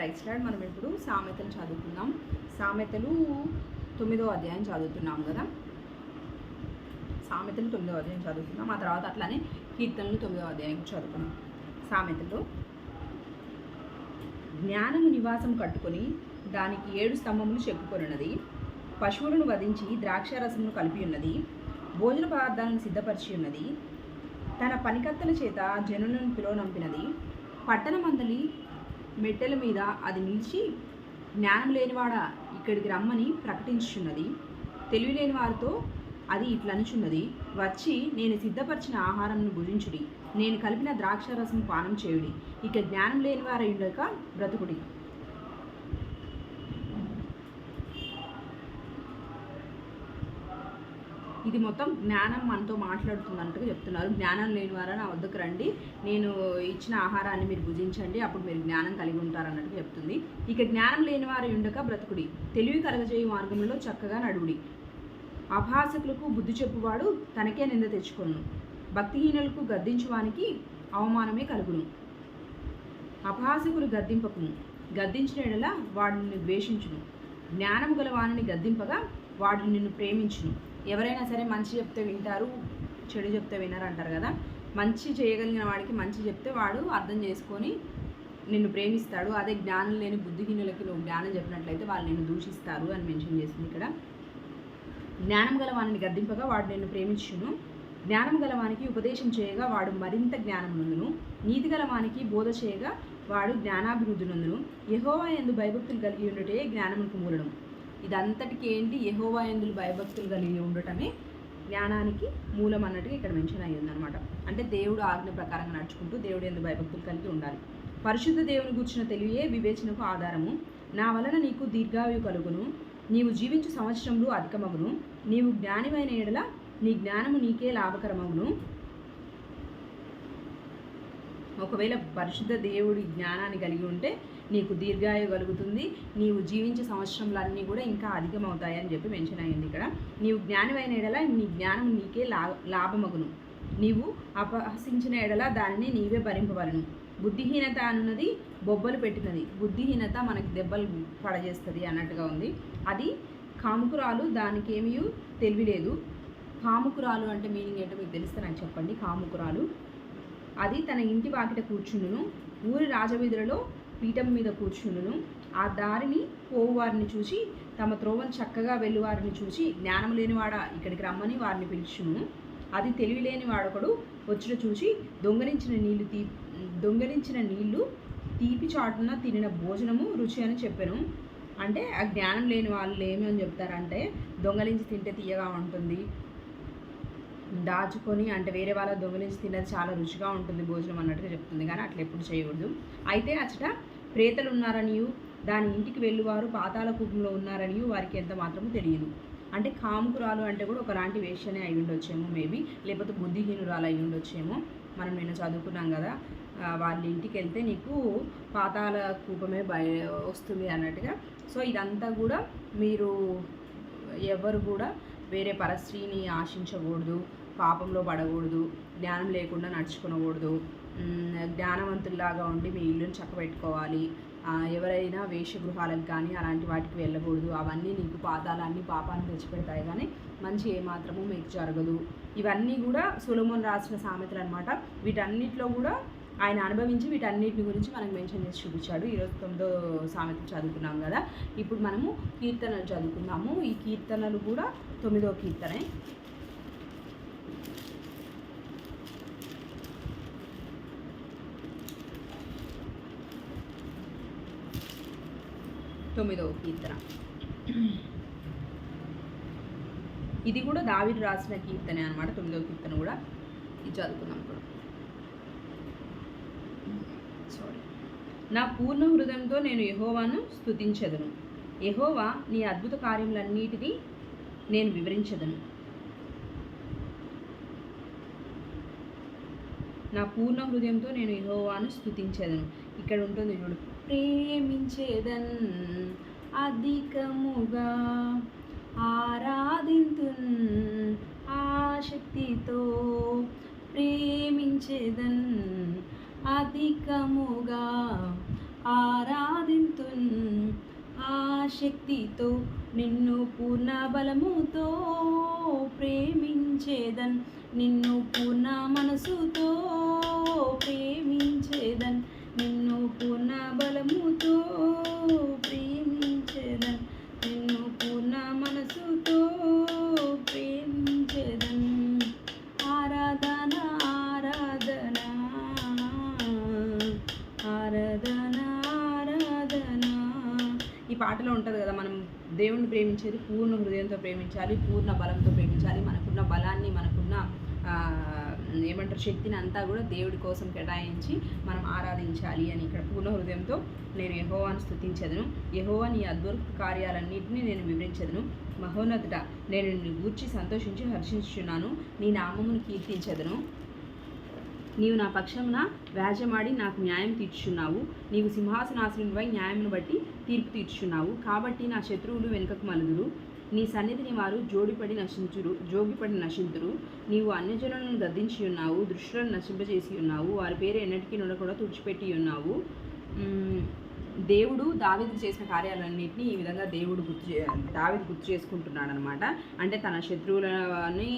Right మనం ఇప్పుడు సామెతలు చదువుకుందాం. సామెతలు తొమ్మిదో అధ్యాయం చదువుతున్నాం కదా. సామెతలు తొమ్మిదో అధ్యాయం చదువుతున్నాం ఆ తర్వాత అట్లానే కీర్తనలు తొమ్మిదో అధ్యాయం చదువుకున్నాం సామెతలు. జ్ఞానము నివాసం కట్టుకొని దానికి ఏడు స్తంభములు చెక్కుకొనున్నది. పశువులను వధించి ద్రాక్షారసమును కలిపి ఉన్నది. భోజన పదార్థాలను సిద్ధపరిచి ఉన్నది. తన పనికత్తల చేత జనులను పిలువనంపినది. పట్టణమందలి మెట్టెల మీద అది నిలిచి జ్ఞానం లేనివాడా ఇక్కడికి రమ్మని ప్రకటించుచున్నది. తెలివి లేని వారితో అది ఇట్లనుచున్నది వచ్చి నేను సిద్ధపరిచిన ఆహారంను భుజించుడి. నేను కలిపిన ద్రాక్ష రసం పానం చేయుడి. ఇక జ్ఞానం లేని వారై ఉండక బ్రతుకుడి. ఇది మొత్తం జ్ఞానం మనతో మాట్లాడుతున్నట్టుగా చెప్తున్నారు. జ్ఞానం లేని వారా నా వద్దకు రండి. నేను ఇచ్చిన ఆహారాన్ని మీరు భుజించండి. అప్పుడు మీరు జ్ఞానం కలిగి ఉంటారన్నట్టు చెప్తుంది. ఇక జ్ఞానం లేని వారు ఉండక బ్రతుకుడి. తెలివి కలగజేయ మార్గంలో చక్కగా నడువుడి. అభాసకులకు బుద్ధి చెప్పువాడు తనకే నింద తెచ్చుకొను భక్తిహీనులకు గద్దించువానికి అవమానమే కలుగును. అభాసకులు గద్దింపకును. గద్దించిన ఎడల వాడిని ద్వేషించును. జ్ఞానం గల వానిని గద్దింపగా వాడు నిన్ను ప్రేమించును. ఎవరైనా సరే మంచి చెప్తే వింటారు చెడు చెప్తే వినరు అంటారు కదా. మంచి చేయగలిగిన వాడికి మంచి చెప్తే వాడు అర్థం చేసుకొని నిన్ను ప్రేమిస్తాడు. అదే జ్ఞానం లేని బుద్ధిహీనులకి నువ్వు జ్ఞానం చెప్పినట్లయితే వాళ్ళు నిన్ను దూషిస్తారు అని మెన్షన్ చేసింది ఇక్కడ. జ్ఞానం గల వానిని గద్దింపగా వాడు నిన్ను ప్రేమించును. జ్ఞానం గలవానికి ఉపదేశం చేయగా వాడు మరింత జ్ఞానం నందును. నీతి గలవానికి బోధ చేయగా వాడు జ్ఞానాభివృద్ధి నందును. యహోవా ఎందు భయభక్తులు కలిగి ఉండటే జ్ఞానముకు మూలడం ఇదంతటికి ఏంటి? యహోవా ఎందులు భయభక్తులు కలిగి ఉండటమే జ్ఞానానికి మూలం అన్నట్టుగా ఇక్కడ మెన్షన్ అయ్యింది అనమాట అంటే దేవుడు ఆజ్ఞ ప్రకారంగా నడుచుకుంటూ దేవుడు ఎందు భయభక్తులు కలిగి ఉండాలి. పరిశుద్ధ దేవుని గుర్చిన తెలివే వివేచనకు ఆధారము. నా వలన నీకు దీర్ఘాయు కలుగును. నీవు జీవించు సంవత్సరంలో అధికమగును. నీవు జ్ఞానివైన ఎడల నీ జ్ఞానము నీకే లాభకరమగును. ఒకవేళ పరిశుద్ధ దేవుడి జ్ఞానాన్ని కలిగి ఉంటే నీకు దీర్ఘాయు కలుగుతుంది. నీవు జీవించే సంవత్సరంలన్నీ కూడా ఇంకా అధికమవుతాయి అని చెప్పి మెన్షన్ అయ్యింది ఇక్కడ. నీవు జ్ఞానమైన ఎడల నీ జ్ఞానం నీకే లా లాభమగును. నీవు అపహసించిన ఎడల దానిని నీవే భరింపవలను. బుద్ధిహీనత అన్నది బొబ్బలు పెట్టినది. బుద్ధిహీనత మనకి దెబ్బలు పడజేస్తుంది అన్నట్టుగా ఉంది. అది కాముకురాలు దానికి ఏమీ తెలివి లేదు కాముకురాలు అంటే మీనింగ్ ఏంటో మీకు తెలిస్తే నాకు చెప్పండి. కాముకురాలు అది తన ఇంటి వాకిట కూర్చుండును. ఊరి రాజవీధులలో పీఠం మీద కూర్చుండును. ఆ దారిని పోవువారిని చూసి తమ త్రోవను చక్కగా వెళ్ళువారిని చూసి జ్ఞానం లేనివాడ ఇక్కడికి రమ్మని వారిని పిలుచును. అది తెలివిలేని వాడొకడు వచ్చిన చూసి దొంగలించిన నీళ్ళు తీ దొంగలించిన నీళ్ళు తీపి చాటున తినిన భోజనము రుచి అని చెప్పాను. అంటే ఆ జ్ఞానం లేని వాళ్ళు ఏమి అని చెప్తారంటే దొంగలించి తింటే తీయగా ఉంటుంది. దాచుకొని అంటే వేరే వాళ్ళ దొంగలించి తిన్నది చాలా రుచిగా ఉంటుంది భోజనం అన్నట్టుగా చెప్తుంది. కానీ అట్లా ఎప్పుడు చేయకూడదు. అయితే అచ్చట ప్రేతలు ఉన్నారనియు దాని ఇంటికి వెళ్ళివారు పాతాల కూపంలో ఉన్నారనియు వారికి ఎంత మాత్రమూ తెలియదు. అంటే కాముకురాలు అంటే కూడా ఒకలాంటి వేషనే అయి ఉండొచ్చేమో మేబీ లేకపోతే బుద్ధిహీనురాలు అయి ఉండొచ్చేమో. మనం నిన్న చదువుకున్నాం కదా వాళ్ళ ఇంటికి వెళ్తే నీకు పాతాల కూపమే భయ వస్తుంది అన్నట్టుగా. సో ఇదంతా కూడా మీరు ఎవరు కూడా వేరే పరస్త్రీని ఆశించకూడదు. పాపంలో పడకూడదు జ్ఞానం లేకుండా నడుచుకునకూడదు. జ్ఞానవంతుల్లాగా ఉండి మీ ఇల్లుని చక్కబెట్టుకోవాలి. ఎవరైనా వేషగృహాలకు కానీ అలాంటి వాటికి వెళ్ళకూడదు. అవన్నీ నీకు పాతాలన్నీ పాపాన్ని తెచ్చిపెడతాయి. కానీ మంచి ఏమాత్రము మీకు జరగదు. ఇవన్నీ కూడా సులమోన్ రాసిన సామెతలు అనమాట వీటన్నిటిలో కూడా ఆయన అనుభవించి వీటన్నిటిని గురించి మనకు మెన్షన్ చేసి చూపించాడు. ఈరోజు తొమ్మిదో సామెతలు చదువుకున్నాం కదా. ఇప్పుడు మనము కీర్తనలు చదువుకున్నాము ఈ కీర్తనలు కూడా తొమ్మిదో కీర్తనే. తొమ్మిదవ కీర్తన. ఇది కూడా దావిడు రాసిన కీర్తనే అనమాట తొమ్మిదవ కీర్తన కూడా. ఇది చదువుకుందాం కూడా సారీ నా పూర్ణ హృదయంతో నేను యహోవాను స్థుతించదను యహోవా నీ అద్భుత కార్యములన్నిటినీ నేను వివరించదను. నా పూర్ణ హృదయంతో నేను యహోవాను స్థుతించదను ఇక్కడ ఉంటుంది చూడు. ప్రేమించేదన్ అధికముగా ఆరాధింతున్ ఆశక్తితో ప్రేమించేదన్ అధికముగా ఆరాధింతున్ ఆశక్తితో నిన్ను పూర్ణ బలముతో ప్రేమించేదన్ నిన్ను పూర్ణ మనసుతో ప్రేమించేదన్. నిన్ను పూర్ణ బలముతో ప్రేమించేదన్. నిన్ను పూర్ణ మనసుతో ప్రేమించేదన్. ఆరాధన ఆరాధన ఆరాధన ఆరాధన. ఈ పాటలో ఉంటుంది కదా మనం దేవుణ్ణి ప్రేమించేది పూర్ణ హృదయంతో ప్రేమించాలి పూర్ణ బలంతో ప్రేమించాలి. మనకున్న బలాన్ని మనకున్న ఆ, ఏమంటారు శక్తిని అంతా కూడా దేవుడి కోసం కేటాయించి మనం ఆరాధించాలి అని ఇక్కడ పూర్ణ హృదయంతో నేను యహోవాను స్థుతించదును యహోవా నీ అద్భుత కార్యాలన్నింటినీ నేను వివరించదును. మహోన్నతుడ నేను నిన్ను గూర్చి సంతోషించి హర్షించున్నాను నీ నామమును కీర్తించదును. నీవు నా పక్షమున వ్యాజమాడి నాకు న్యాయం తీర్చున్నావు నీవు సింహాసనాసనుడిపై న్యాయమును బట్టి తీర్పు తీర్చున్నావు కాబట్టి నా శత్రువులు వెనుకకు మలుదురు. నీ సన్నిధిని వారు జోడిపడి నశించురు జోగిపడి నశింతురు. నీవు అన్యజనులను గద్దించి ఉన్నావు దృష్టులను నశింపజేసి ఉన్నావు. వారి పేరు ఎన్నటికీ కూడా తుడిచిపెట్టి ఉన్నావు. దేవుడు దావిది చేసిన కార్యాలన్నింటినీ ఈ విధంగా దేవుడు గుర్తు చే దావిది గుర్తు చేసుకుంటున్నాడు అనమాట అంటే తన శత్రువులని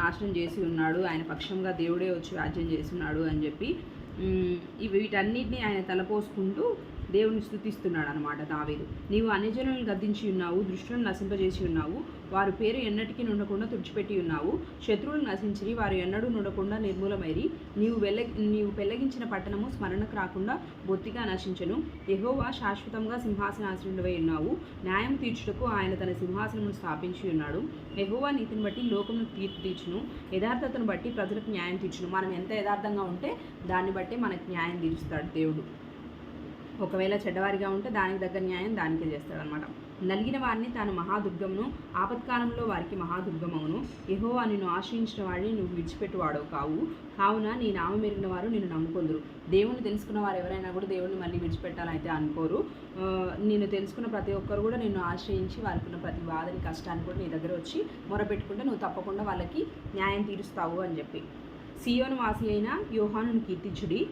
నాశనం చేసి ఉన్నాడు. ఆయన పక్షంగా దేవుడే వచ్చి రాజ్యం చేస్తున్నాడు అని చెప్పి వీటన్నిటిని ఆయన తలపోసుకుంటూ దేవుని స్థుతిస్తున్నాడు అనమాట దావీదు. నీవు అన్యజనులను గద్దించి ఉన్నావు దృష్టిని నశింపజేసి ఉన్నావు వారి పేరు ఎన్నటికీ నుండకుండా తుడిచిపెట్టి ఉన్నావు శత్రువులు నశించి వారు ఎన్నడూ నుండకుండా నిర్మూలమైరి నీవు వెళ్ళ నీవు పెళ్ళగించిన పట్టణము స్మరణకు రాకుండా బొత్తిగా నశించను. ఎహోవా శాశ్వతంగా సింహాసనాశ్రుడవై ఉన్నావు న్యాయం తీర్చుటకు ఆయన తన సింహాసనమును స్థాపించి ఉన్నాడు. ఎహోవా నీతిని బట్టి లోకమును తీర్పు తీర్చును యథార్థతను బట్టి ప్రజలకు న్యాయం తీర్చును. మనం ఎంత యథార్థంగా ఉంటే దాన్ని బట్టి మనకు న్యాయం తీరుస్తాడు దేవుడు. ఒకవేళ చెడ్డవారిగా ఉంటే దానికి దగ్గర న్యాయం దానికే చేస్తాడనమాట నలిగిన వారిని తాను మహాదుర్గమును ఆపత్కాలంలో వారికి మహాదుర్గమవును. యెహోవా నిన్ను ఆశ్రయించిన వాడిని నువ్వు విడిచిపెట్టువాడవు కావు. కావున నీ నామ మెరిగిన వారు నిన్ను నమ్ముకుందరు. దేవుణ్ణి తెలుసుకున్న వారు ఎవరైనా కూడా దేవుణ్ణి మళ్ళీ విడిచిపెట్టాలైతే అనుకోరు. నేను తెలుసుకున్న ప్రతి ఒక్కరు కూడా నిన్ను ఆశ్రయించి వారికి ఉన్న ప్రతి బాధని కష్టాన్ని కూడా నీ దగ్గర వచ్చి మొరపెట్టుకుంటే నువ్వు తప్పకుండా వాళ్ళకి న్యాయం తీరుస్తావు అని చెప్పి. సియోను వాసి అయిన యోహానుని కీర్తించుడి.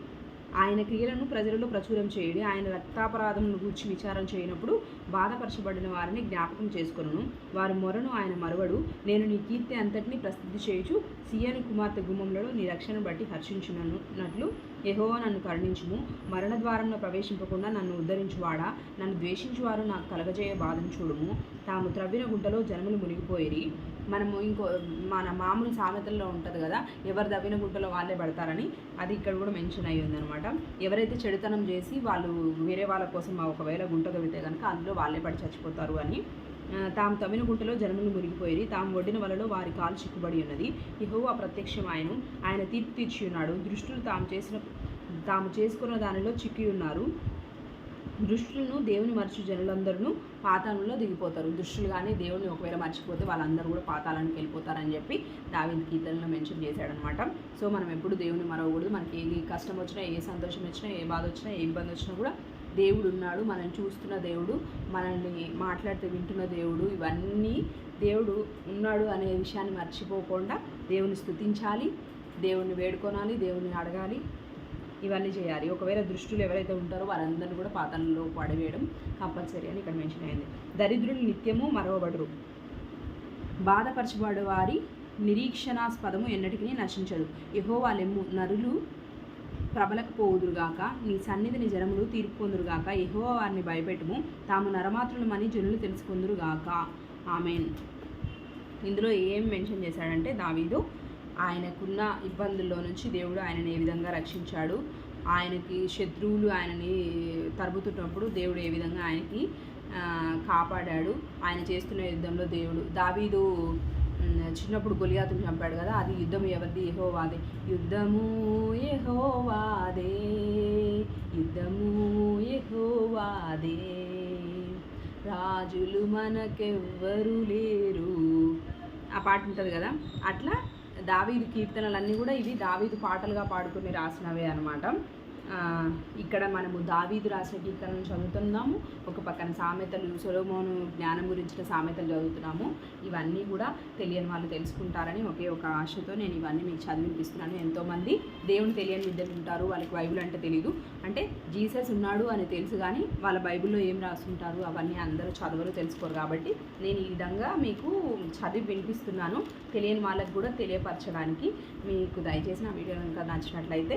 ఆయన క్రియలను ప్రజలలో ప్రచురం చేయుడి ఆయన రక్తాపరాధమును గూర్చి విచారం చేయనప్పుడు బాధపరచబడిన వారిని జ్ఞాపకం చేసుకొనును. వారి మొరను ఆయన మరవడు నేను నీ కీర్తి అంతటిని ప్రసిద్ధి చేయుచు సియను కుమార్తె గుమ్మంలో నీ రక్షణ బట్టి హర్షించునట్లు యెహోవా నన్ను కరుణించుము. మరణ ద్వారంలో ప్రవేశింపకుండా నన్ను ఉద్ధరించువాడా? నన్ను ద్వేషించువారు నాకు కలగజేయ బాధను చూడుము. తాము త్రవ్విన గుంటలో జనములు మునిగిపోయిరి. మనము ఇంకో మన మామూలు సామెతల్లో ఉంటుంది కదా ఎవరు దవ్విన గుంటలో వాళ్ళే పడతారని అది ఇక్కడ కూడా మెన్షన్ అయ్యి ఉందనమాట ఎవరైతే చెడుతనం చేసి వాళ్ళు వేరే వాళ్ళ కోసం ఒకవేళ గుంట తవ్వితే కనుక అందులో వాళ్ళే పడి చచ్చిపోతారు అని. తాము తమిన గుంటలో జనములు మురిగిపోయి తాము ఒడ్డిన వలలో వారి కాలు చిక్కుబడి ఉన్నది. యెహోవా ప్రత్యక్షం ఆయన ఆయన తీర్పు తీర్చి ఉన్నాడు. దృష్టులు తాము చేసిన తాము చేసుకున్న దానిలో చిక్కి ఉన్నారు. దుష్టులను దేవుని మరచు జనులందరూ పాతాళంలో దిగిపోతారు. దృష్టులు కానీ దేవుని ఒకవేళ మర్చిపోతే వాళ్ళందరూ కూడా పాతాళానికి వెళ్ళిపోతారని చెప్పి దావిది కీర్తనలో మెన్షన్ చేశాడనమాట. సో మనం ఎప్పుడు దేవుని మరవకూడదు. మనకి ఏ కష్టం వచ్చినా ఏ సంతోషం వచ్చినా ఏ బాధ వచ్చినా ఏ ఇబ్బంది వచ్చినా కూడా దేవుడు ఉన్నాడు. మనం చూస్తున్న దేవుడు మనల్ని మాట్లాడితే వింటున్న దేవుడు ఇవన్నీ దేవుడు ఉన్నాడు అనే విషయాన్ని మర్చిపోకుండా దేవుని స్థుతించాలి దేవుణ్ణి వేడుకోనాలి దేవుణ్ణి అడగాలి ఇవన్నీ చేయాలి. ఒకవేళ దృష్టిలో ఎవరైతే ఉంటారో వారందరినీ కూడా పాతాళంలో పడవేయడం కంపల్సరీ అని ఇక్కడ మెన్షన్ అయింది. దరిద్రులు నిత్యము మరవబడరు. బాధపరచబడే వారి నిరీక్షణాస్పదము ఎన్నటికీ నశించదు. యహోవా లెమ్ము నరులు ప్రబలకపోవుదురుగాక నీ సన్నిధిని జనములు తీర్పు పొందురుగాక ఎహో వారిని భయపెట్టుము. తాము నరమాత్రులమని జనులు తెలుసుకుందురుగాక. ఆమెన్. ఇందులో ఏం మెన్షన్ చేశాడంటే దావీదు ఆయనకున్న ఇబ్బందుల్లో నుంచి దేవుడు ఆయనని ఏ విధంగా రక్షించాడు? ఆయనకి శత్రువులు ఆయనని తరుపుతున్నప్పుడు దేవుడు ఏ విధంగా ఆయనకి కాపాడాడు? ఆయన చేస్తున్న యుద్ధంలో దేవుడు దావీదు చిన్నప్పుడు గొలియాతుని చంపాడు కదా అది యుద్ధం ఎవరిది? యెహోవాదే. యుద్ధము యెహోవాదే. యుద్ధము యెహోవాదే. రాజులు మనకెవ్వరు లేరు. ఆ పాట ఉంటుంది కదా? అట్లా దావీదు కీర్తనలన్నీ కూడా ఇవి దావీదు పాటలుగా పాడుకుని రాసినవే అనమాట ఇక్కడ మనము దావీదు రాసిన కీర్తనను చదువుతున్నాము. ఒక పక్కన సామెతలు సొలోమోను జ్ఞానం గురించిన సామెతలు చదువుతున్నాము. ఇవన్నీ కూడా తెలియని వాళ్ళు తెలుసుకుంటారని ఒకే ఒక ఆశతో నేను ఇవన్నీ మీకు చదివిపిస్తున్నాను. ఎంతోమంది దేవుని తెలియని విద్యలు ఉంటారు వాళ్ళకి బైబుల్ అంటే తెలియదు అంటే జీసస్ ఉన్నాడు అని తెలుసు కానీ వాళ్ళ బైబిల్లో ఏం రాస్తుంటారు అవన్నీ అందరూ చదవరు తెలుసుకోరు కాబట్టి నేను ఈ విధంగా మీకు చదివి వినిపిస్తున్నాను. తెలియని వాళ్ళకి కూడా తెలియపరచడానికి మీకు దయచేసి నా వీడియో కనుక నచ్చినట్లయితే